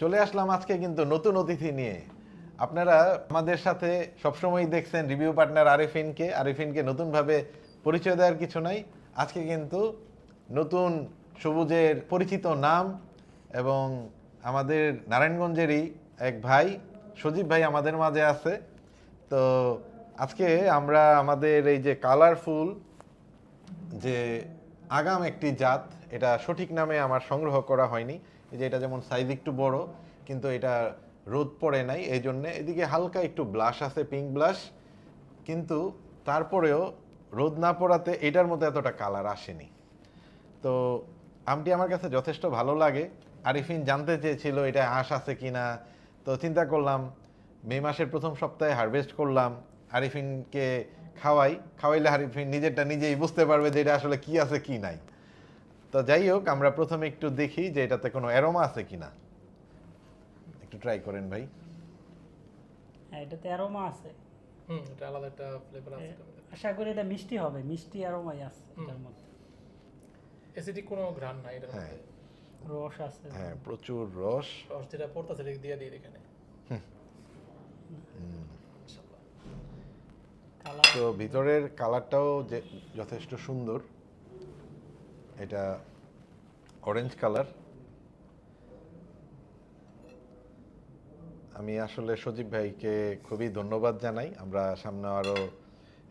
চলে আসলাম আজকে কিন্তু নতুন অতিথি নিয়ে। আপনারা আমাদের সাথে সবসময় দেখছেন রিভিউ পার্টনার আরিফিনকে। আরিফিনকে নতুনভাবে পরিচয় দেওয়ার কিছু নাই। আজকে কিন্তু নতুন সবুজের পরিচিত নাম এবং আমাদের নারায়ণগঞ্জেরই এক ভাই, সজীব ভাই আমাদের মাঝে আছে। তো আজকে আমরা আমাদের এই যে কালারফুল যে আগাম একটি জাত, এটা সঠিক নামে আমার সংগ্রহ করা হয়নি। এই যে এটা যেমন সাইজ একটু বড়, কিন্তু এটা রোদ পড়ে নাই, এই জন্যে এদিকে হালকা একটু ব্লাশ আছে পিঙ্ক ব্লাশ কিন্তু তারপরেও রোদ না পড়াতে এটার মধ্যে এতটা কালার আসেনি। তো আমটি আমার কাছে যথেষ্ট ভালো লাগে। আরিফিন জানতে চেয়েছিল এটা আঁশ আছে কি না তো চিন্তা করলাম, মে মাসের প্রথম সপ্তাহে হারভেস্ট করলাম, আরিফিনকে খাওয়াই, খাওয়াইলে আরিফিন নিজেরটা নিজেই বুঝতে পারবে যে এটা আসলে কি আছে, কি নাই। তো যাই হোক আমরা প্রথমে একটু দেখি যে এটাতে কোনো অ্যারোমা আছে কিনা। একটু ট্রাই করেন ভাই। হ্যাঁ এটাতে অ্যারোমা আছে। হুম এটা আলাদা একটা ফ্লেভার আছে। আশা করি এটা মিষ্টি হবে মিষ্টি অ্যারোমাই আছে এটার মধ্যে। অ্যাসিডিক কোনো ঘ্রাণ নাই এটার হ্যাঁ। মধ্যে। রস আছে। হ্যাঁ প্রচুর রস। রস যেটা পড়তেছে এটা দিয়ে দিই এখানে। ইনশাআল্লাহ। তো ভিতরের কালারটাও যে যথেষ্ট সুন্দর। এটা অরেঞ্জ কালার আমি আসলে সজীব ভাইকে খুবই ধন্যবাদ জানাই। আমরা সামনে আরও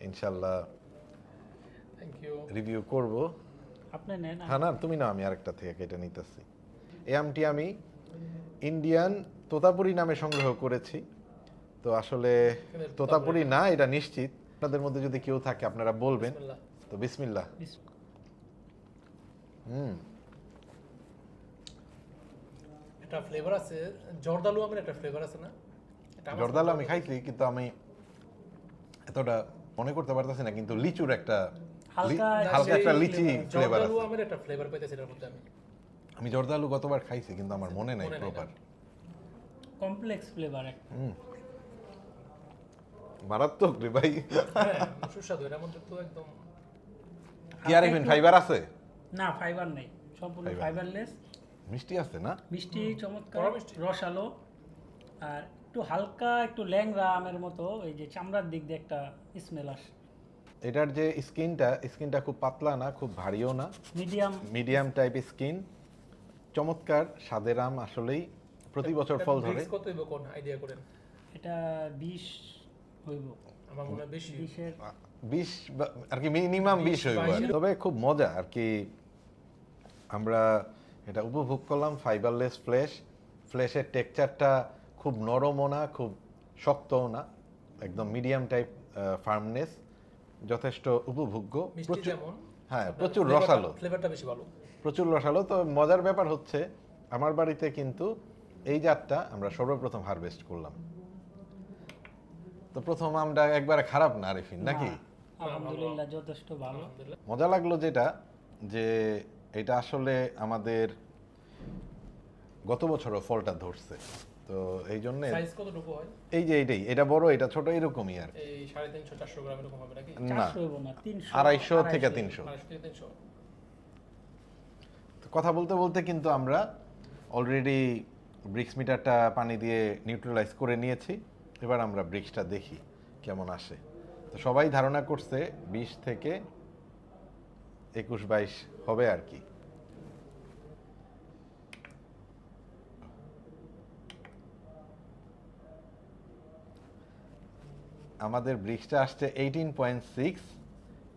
ইনশাল্লাহ রিভিউ করব। আপনি নেন হ্যাঁ না তুমি না আমি আরেকটা থেকে এটা নিতেছি। এই আমটি আমি ইন্ডিয়ান তোতাপুরি নামে সংগ্রহ করেছি। তো আসলে তোতাপুরি। না এটা নিশ্চিত। আপনাদের মধ্যে যদি কেউ থাকে আপনারা বলবেন। তো বিসমিল্লাহ। বিস- হুম। এটা ফ্লেভার আছে জর্দালু আমের একটা ফ্লেভার আছে না? জর্দাল আমি খাইছি কিন্তু আমি এতটা মনে করতে পারতেছি না কিন্তু লিচুর একটা হালকা হালকা একটা লিচি ফ্লেভার জর্দালু আছে। আমের একটা ফ্লেভার পাইতেছি এটার মধ্যে আমি। আমি জর্দালু গতবার খাইছি কিন্তু আমার মনে নাই প্রপার কমপ্লেক্স ফ্লেভার একটা। মারাত্মক রে ভাই। হ্যাঁ সুস্বাদু এটার মধ্যে তো একদম কি আর ইভেন ফাইবার আছে? না ফাইবার নেই সম্পূর্ণ ফাইবারলেস মিষ্টি আছে না? মিষ্টি চমৎকার রসালো। আর একটু হালকা একটু ল্যাংরা আমের মতো এই যে চামড়ার দিক দিয়ে একটা স্মেল আসে। এটার যে স্কিনটা স্কিনটা খুব পাতলা না খুব ভারীও না। মিডিয়াম। মিডিয়াম টাইপ স্কিন চমৎকার স্বাদের আম আসলেই প্রতি বছর ফল ধরে। কত হইব কোন আইডিয়া করেন? এটা বিষ হইব। আমার মনে হয় বেশি বিশের বিশ বা- আর কি মিনিমাম বিশ হইব তবে খুব মজা আর কি। আমরা এটা উপভোগ করলাম ফাইবারলেস ফ্লেশ ফ্লেশের টেক্সচারটা খুব নরমও না খুব শক্তও না একদম মিডিয়াম টাইপ ফার্মনেস যথেষ্ট উপভোগ্য। প্রচুর হ্যাঁ প্রচুর রসালো। ফ্লেভারটা বেশি ভালো। প্রচুর রসালো। তো মজার ব্যাপার হচ্ছে আমার বাড়িতে কিন্তু এই জাতটা আমরা সর্বপ্রথম হারভেস্ট করলাম। তো প্রথম আমরা একবারে খারাপ না আরিফিন নাকি? আলহামদুলিল্লাহ যথেষ্ট ভালো। মজা লাগল যেটা যে এটা আসলে আমাদের গত বছরও ফলটা ধরছে। তো এই জন্য সাইজ কতটুকু হয়? এই যে এইটাই এটা বড় এটা ছোট এরকমই আর এই সাড়ে তিনশো চারশো গ্রাম এরকম হবে নাকি? না আড়াইশো থেকে তিনশো। কথা বলতে বলতে কিন্তু আমরা অলরেডি ব্রিক্স মিটারটা পানি দিয়ে নিউট্রালাইজ করে নিয়েছি। এবার আমরা ব্রিক্সটা দেখি কেমন আসে। তো সবাই ধারণা করছে বিশ থেকে একুশ বাইশ হবে আর কি। আমাদের ব্রিক্সটা আসছে এইটিন পয়েন্ট সিক্স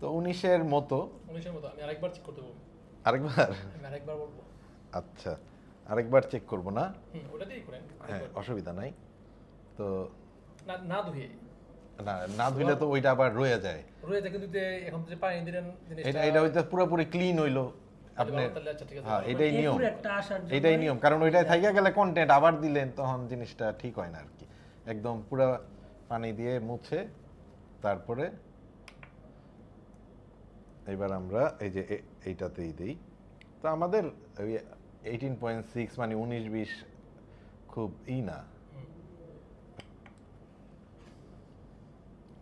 তো উনিশের মতো। উনিশের মতো আমি আরেকবার চেক করতে বলব। আরেকবার? আরেকবার বলব। আচ্ছা আরেকবার চেক করব না? ওটা দিয়েই করেন। হ্যাঁ অসুবিধা নাই। তো না না ধুয়ে। না না ধুইলে তো ওইটা আবার রয়ে যায়। রয়েছে কিন্তু এখন যে পানি দিলেন এটা এটা হইতে পুরোপুরি ক্লিন হইল। আপনি আচ্ছা হ্যাঁ এটাই নিয়ম। এটাই নিয়ম। কারণ ওইটাই থাইকা গেলে কন্টেন্ট আবার দিলেন তখন জিনিসটা ঠিক হয় না আর কি। একদম পুরো পানি দিয়ে মুছে তারপরে এবার আমরা এই যে এইটাতেই দিই। তো আমাদের ওই এইটিন পয়েন্ট সিক্স মানে উনিশ বিশ খুব ই না।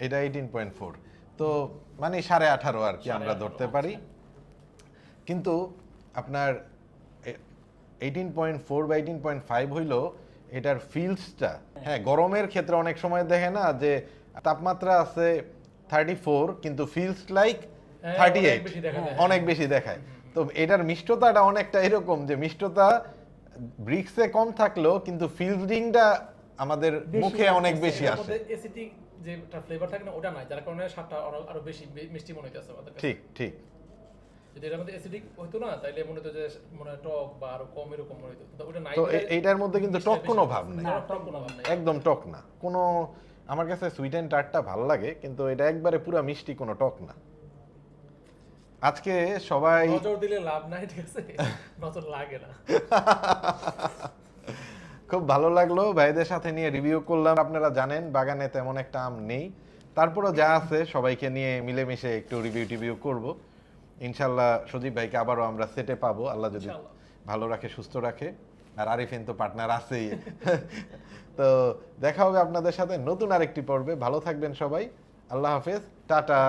এটা এইটিন পয়েন্ট ফোর তো মানে সাড়ে আঠারো আর কি আমরা ধরতে পারি। কিন্তু আপনার এইটিন পয়েন্ট ফোর বা এইটিন পয়েন্ট ফাইভ হইল এটার ফিল্ডসটা হ্যাঁ গরমের ক্ষেত্রে অনেক সময় দেখে না যে তাপমাত্রা আছে থার্টি ফোর কিন্তু ফিলস লাইক থার্টি এইট। অনেক বেশি দেখায়। তো এটার মিষ্টতাটা অনেকটা এরকম যে মিষ্টতা ব্রিক্সে কম থাকলেও কিন্তু ফিল্ডিংটা আমাদের মুখে অনেক বেশি আসে। মধ্যে অ্যাসিডিক যে ফ্লেভার থাকে না ওটা নাই। যার কারণে স্বাদটা আরও আরও বেশি মিষ্টি মনে হইতেছে আমাদের ঠিক ঠিক। যদি এটার মধ্যে অ্যাসিডিক হতো না তাইলে মনে হতো যে মনে টক বা আরও কম এরকম মনে হতো ওটা নাই তো এইটার মধ্যে কিন্তু টক কোনো ভাব। নেই। টক কোনো ভাব নাই। একদম টক না। কোনো আমার কাছে সুইট অ্যান্ড টার্টটা ভালো লাগে কিন্তু এটা একবারে পুরো মিষ্টি কোনো টক না। আজকে সবাই নজর দিলে লাভ নাই ঠিক আছে? নজর লাগে না। খুব ভালো লাগল। ভাইদের সাথে নিয়ে রিভিউ করলাম। আপনারা জানেন বাগানে তেমন একটা আম নেই। তারপরও যা আছে সবাইকে নিয়ে মিলেমিশে একটু রিভিউ টিভিউ করব। ইনশাল্লাহ সজীব ভাইকে আবারও আমরা সেটে পাবো। আল্লাহ যদি ভালো রাখে সুস্থ রাখে। আর আরিফিন তো পার্টনার আছেই। তো দেখা হবে আপনাদের সাথে নতুন আরেকটি পর্বে। ভালো থাকবেন সবাই। আল্লাহ হাফেজ। টাটা।